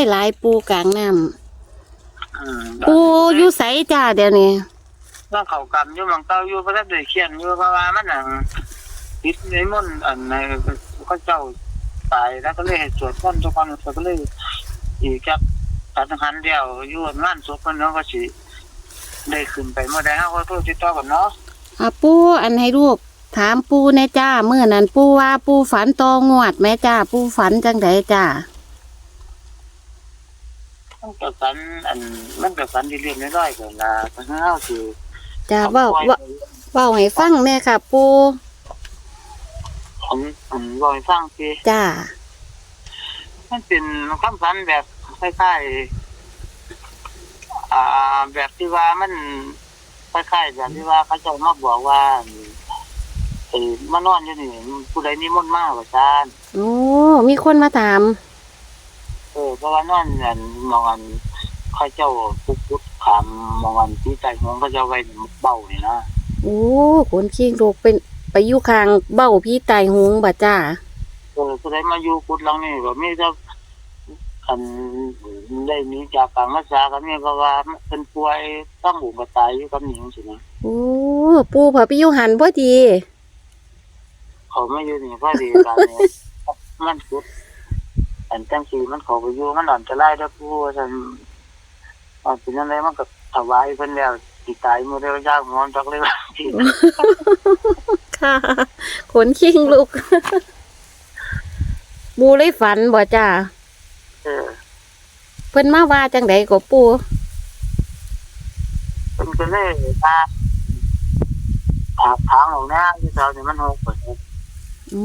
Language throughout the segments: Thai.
ายหลายปูกลางน้อืมำปูอยู่ไสจ้าเดี๋ยวนี้ว่าเขากำอยู่บางเต้าอยู่พระได้เขียนอยู่เพราะว่ามันหนังติดในมนต์อันในก็เจ้าตายแล้วก็เลยให้สวดมนต์ทุกคนก็เลยอีกจากตัดหันเดียวอยู่งานศพมันเนาะก็สิได้ขึ้นไปเมื่อใดเฮาก็โทษติดต่อกันเนาะอะปูอันให้ลูกถามปูแน่จ้าเมื่อนั้นปูว่าปูฝันตองวดแม่จ้าปูฝันจังไดจ้า มันก็ฝันอันมันก็ฝันเรื่อยๆน้อยๆกันล่ะทั้งเฮาคือจ้าเว้าเว้าเว้าให้ฟังแน่ค่ะ ปูผมผมลอยฟังสิจ้ามันเป็นคำฝันแบบคล้ายๆอ่า แบบที่ว่ามันคล้ายๆแบบที่ว่าเขาเจ้ามาบอกว่าเออมานอนอยู่นี่ผู้ใดนิมนต์มาว่าซานโอ้มีคนมาถาม เออเพราะว่านอนอันมองอันเขาเจ้าปุ๊บปุ๊บขามมองอันที่ใจมองเขาเจ้าไว้เบ้านี่นะโอ้คนขี้ลูกเป็นไปอยู่ข้างเบ้าพี่ไตหงบ่จ้าเออผู้ใดมาอยู่กุดหลังนี่ก็มีแต่อันได้หนี้จากการรักษากันนี่เพราะว่าเป็นป่วยต้องหูกระตายอยู่กับหนิงสินะโอ้ปูพอไปอยู่หันพอดีเขาไม่อยู่นี่พอดีกันเนี่ยมันสุด อันจังสีมันเขาไปอยู่มันหลอนจะไล่ได้ผู้ว่าฉันอันเป็นอะไรมันก็ถวายเพิ่นแล้วสิตายมือเดียวยากงอนจักเลยว่าที่ค่ะ ขนขิงลูกปูเลยฝันบ่จ้าเออเพิ่นมาว่าจังไดก็ปูเพิ่นก็เลยพาถากทางออกหน้าที่เราเนี่ยมันหกเปิดอื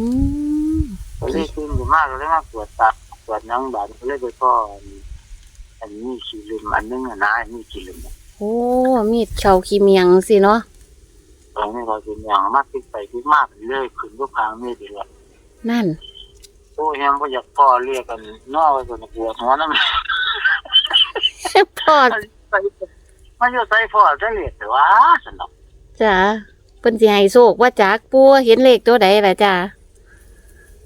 มก็เลยขึ้นอยู่มากก็เลยมาปวดตั กปวดหนังบาดก็เลยไปพ่ออันอันนี้ขี้ลืมอันนึงอะนะอันนี้ขี้ลืมโอ้มีดเข่าขี้เมียงสิเนาะอันนี้เราเป็นอย่างมากคิดไปคิดมากไปเรื่อยขึ้นทุกครั้งนี่ดีละนั่นโอ้ยยังบ่อยากพ่อเรียกกันนอกไปจนปวดหัวนั่นพ่อมันอยู่ใส่พ่อจะเรียกแต่ว่าสนุกจ้าเพิ่นสิให้โชคว่าจักปูเห็นเลขตัวใดล่ะจ้า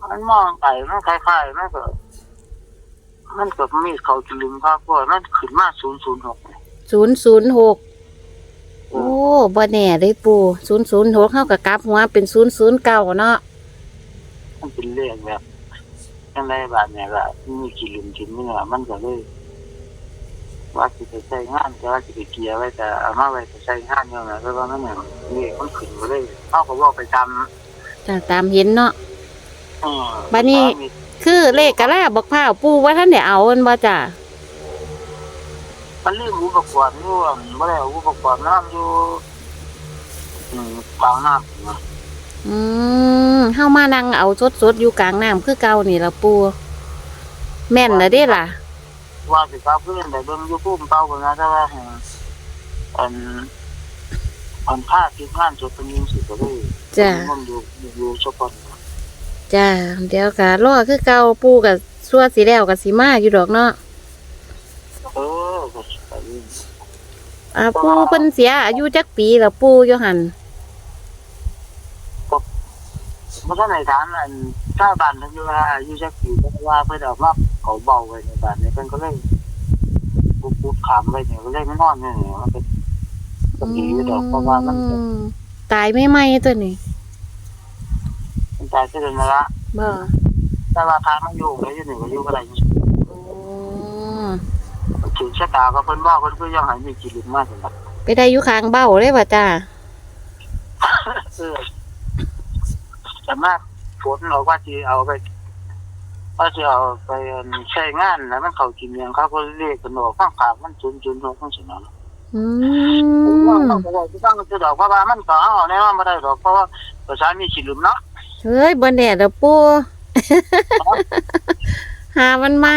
มันมองไปมันคล้ายๆมันก็ มันก็มีเขาจะลืมภาพพ่อมันขึ้นมาศูนย์ศูนย์หกศูนย์ศูนย์หกโอ้บ่แน่เลยปูศูนย์ศูนย์หกเข้ากับกลับหัวเป็นศูนย์ศูนย์เก้าเนาะมันเป็นเรื่องแบบยังไงแบบเนี่ยก็มีกี่ลืมกินเมื่อมันก็เลยว่าสิไปใช้งานแต่ว่าสิไปเกียร์ไว้แต่เอามาไว้ไปใช้งานยังไงเพราะว่ามันเนี่ยนี่มันขึ้นมาเลยเขาก็บอกไปทำจ้าตามเห็นเนาะอืมบัดนี้ คือเลขกะลาบอกพร้าวปูว่าท่านได้เอาอันบ่จ้ามันลืมอุปกรณ์อยู่อะไม่ได้เอาอุปกรณ์น้ำอยู่อืมกลางน้ำนะอืมเฮามานั่งเอาสดๆอยู่กลางน้ำคือเก่านี่ล่ะปูแม่นนะเด้ล่ะ ว่าสิครับเพื่อนแต่เบิ่งอยู่พุ่มเป้ากันนะแต่ว่าแห่งอันอันผ้าที่งานจบเป็นยิงสิก็เลยจ้ะ มันอยู่อยู่เฉพาะ จ้าเดี๋ยวกะรอคือเก่าปูกับซัวสีแล้วกับสีมาอยู่ดอกเนาะเออก็สิไปนี่อ่าปูเพิ่นเสียอายุจักปีแล้วปูอยู่หันมันก็ในฐานอันถ้าบ้านทั้งอยู่ว่าอายุจักปีเพราะว่าเพิ่นเอามาเขาเบาไว้ในบ้านเนี่ยเพิ่นก็เลยปุ๊บปุ๊บขามไว้เนี่ยก็เลยไม่นอนเนี่ยมันเป็นก็ดีอยู่ดอกเพราะว่ามันอืมตายไม่ไหมตัวนี้ มันตายเกินมาละบ่ แต่ว่าทางมันอยู่เลยอยู่หนึ่งก็อยู่ก็ได้อยู่โอ้ถึงชะตาก็เพิ่นว่าเพิ่นก็ยังให้มีกิริมากจังไปได้อยู่ข้างเบ้าเลยป่ะจ้า เออสามารถฝนเอาว่าสิเอาไปว่าสิเอาไปใช้งานแล้วมันเข้ากินเมียงเขาก็เรียกกันออกข้างขางมันจุนจุนๆของสิเนาะ อืผมว่าม เขาบอกว่าที่ตั้งจะดอกเพราะว่ามันก็เอาแน่ว่าบ่ได้ดอกเพราะว่าประชามีกิริมเนาะ เฮ้ยบ่แน่เด้อปูหามันมา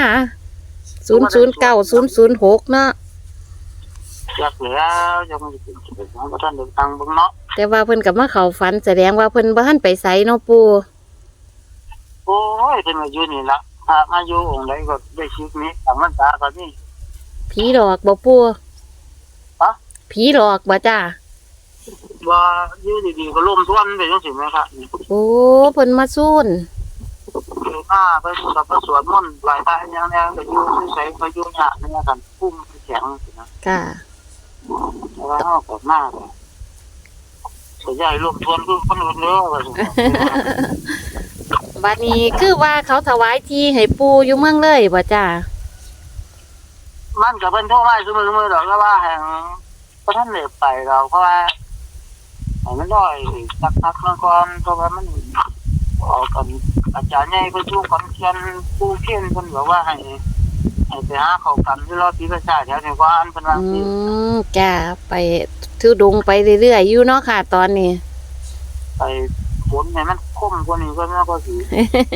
ศูนย์ศูนย์เก้าศูนย์ศูนย์หกเนาะอยากแล้วยังไม่ถึงจะเป็นของท่านเดินทางเบิ่งเนาะแต่ว่าเพิ่นกับมาเข้าฝันแสดงว่าเพิ่นบ่ทันไปไสเนาะปูโอ้ยเป็นมาอยู่นี่ละถ้ามาอยู่องค์ใดก็ได้ชีวิตนี้ทางมันตาก็นี่ผีหลอกบ่ปูฮะผีหลอกบ่จ้า ว่าอยู่ดีๆก็ล่มท่วมไปจังซี่แม่ครับโอ้เพิ่นมาซูนคือหน้าไปกับไปสวนมนต์หลายตาอย่างนี้ก็อยู่ใส่ไปอยู่เนี่ยเนี่ยกันพุ่มแข็งนะค่ะแต่ว่าเขาก็มากสยายรวมทวนคือคนอื่นเยอะว่าซั่นบัดนี้คือว่าเขาถวายที่ให้ปูอยู่เมืองเลยบ่จ้ามันก็เป็นโทษไม้ซื้อมือมือดอกก็ว่าแห่งพระท่านเหลบไปเราเพราะว่า ให้มันน้อยสักพักมันก่อนเพราะว่ามันออกกันอาจารย์ใหญ่ไปช่วงคอนเทียนผู้เขียนเพิ่นบอกว่าให้ให้ไปหาเขากันที่รอที่ประชาแถวนี้ว่าอันเป็นว่าอืมจ้าไปทุดงไปเรื่อยๆอยู่เนาะค่ะ ตอนนี้ ไปฝนเนี่ยมันคมกว่านี้ก็มันก็สิ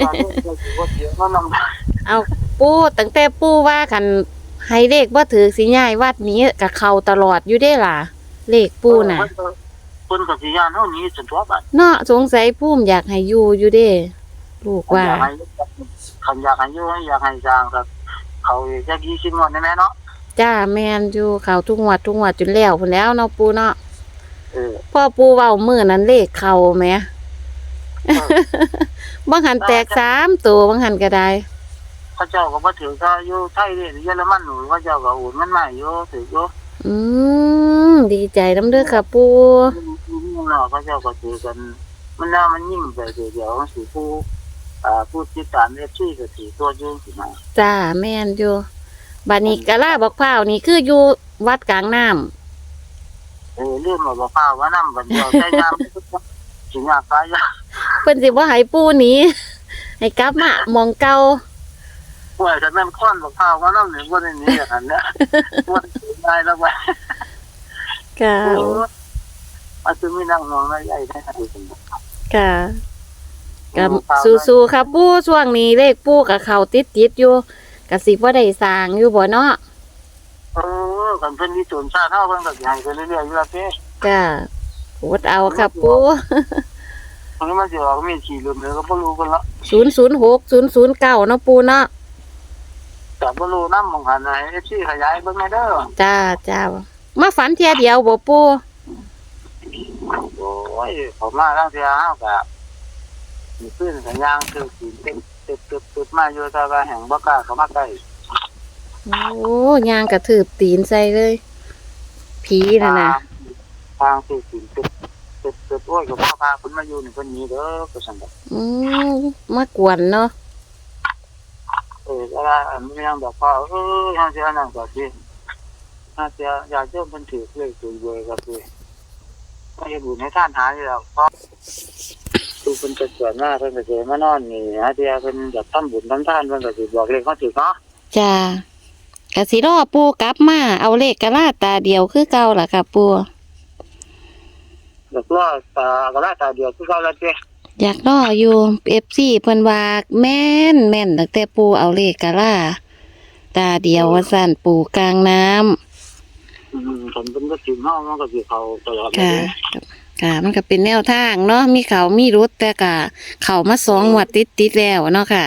ตอนนี้ก็สิว่าเสียก็นำเอาปูตั้งแต่ปูว่ากันให้เลขบ่ถือสิย้ายวัดนี้กับเขาตลอดอยู่ได้ล่ะเลขปูน่ะ เพิ่นก็สิย่านเฮานี้จนทั่วบัดเนาะสงสัยปูมอยากให้อยู่อยู่เด้ลูกว่า อยากให้คันอยากให้อยู่อยากให้สร้างก็เขาจะกี่ชิ้นงวดได้แม่เนาะจ้าแม่นอยู่เขาทุกงวดทุกงวดจนแล้วพุ่นแล้วเนาะปูเนาะเออพ่อปูเว้ามื้อนั้นเลขเข้าแหมบางหันแตกสามตัวบางหันก็ได้พระเจ้าก็บ่ถือก็อยู่ไทยนี่เยอรมันหนูพระเจ้าก็โอนมันมาอยู่ถืออยู่อืมดีใจน้ำเด้อค่ะปู นี่เนาะพระเจ้าก็ถือกัน มันน่ามันยิ่งไปเดี๋ยวสิผู้อ่าผู้ติดตามเอฟซีก็สิตัวอยู่สิมาจ้าแม่นอยู่บัดนี้กะลาบอกพร้าวนี่คืออยู่วัดกลางน้ำเออเรื่องบ่ฟ้าว่านำบัดเดียวใจยามสิยากตายยากเพิ่นสิบ่ให้ปูหนีให้กลับมาหมองเก่าป่วยแต่แม่นค้อนบ่ฟ้าว่านำนี่บ่ได้หนีอย่างนั้นนะบ่ได้แล้วว่าค่ะโอ้อาจจะมีนั่งมองแล้วใหญ่ได้ครับคุณค่ะกับสู้ๆค่ะปูช่วงนี้เลขปูกับเขาติดๆอยู่กะสิบ่ได้สร้างอยู่บ่เนาะเออกันเพิ่นมีตุนชาติเฮาเพิ่นก็สิให้ไปเรื่อยๆอยู่แล้วเด้จ้าอดเอาค่ะปูตรงนี้มันสิออกมีขี่ลืมเลยก็บ่รู้กันละ006 009เนาะปูเนาะแต่บ่รู้นำมองหันให้ FC ขยายเบิ่งแม่เด้อจ้าจ้ามาฝันเที่ยเดียวบ่ปูโอ้ ยผมมาทางเที่ยเฮาก็มีขึ้นสัญญาณคือสิเต็มเต็มตึบๆมาอยู่แต่ว่าแห่งบ่กล้าเข้ามาใกล้โอ้ยางกระถืบตีนใส่เลย ผีน่ะนะทางที่สิตึบตึบตึบโอ้ยก็บ่พาเพิ่นมาอยู่นี่เพิ่นหนีเด้อก็ซั่นดอกอืมมากวนเนาะเออแล้วอันนี้ยังบอกว่าเออยังเสียนั่นก็สิถ้าเสียอยากเจ้าเพิ่นถือเลยถือเบอร์ก็สิไม่ให้บุญให้ท่านหาอยู่แล้วเพราะคือเพิ่นจะสวนมาเพิ่นก็สิมานอนนี่ฮะเดียเพิ่นอยากทำบุญทำทานเพิ่นก็สิบอกเลขเขาถือเนาะจ้ากะสิรอปูกลับมาเอาเลขกะลาตาเดียวคือเก่าล่ะค่ะปูแล้วก็ตาก็ได้ตาเดียวคือเขาแล้วเจ้อยากรออยู่เอฟซีเพิ่นว่าแม่นแม่นตั้งแต่ปูเอาเลขกะลาตาเดียวว่าสั่นปูกลางน้ำอืมผม เป็นก็ถึงห้องมันก็สิเขาตลอดเลค่ะ ค่ะ มันก็เป็นแนวทางเนาะ มีเขามีรุดแต่กะเขามาสองงวดติดติดๆแล้วเนาะค่ะ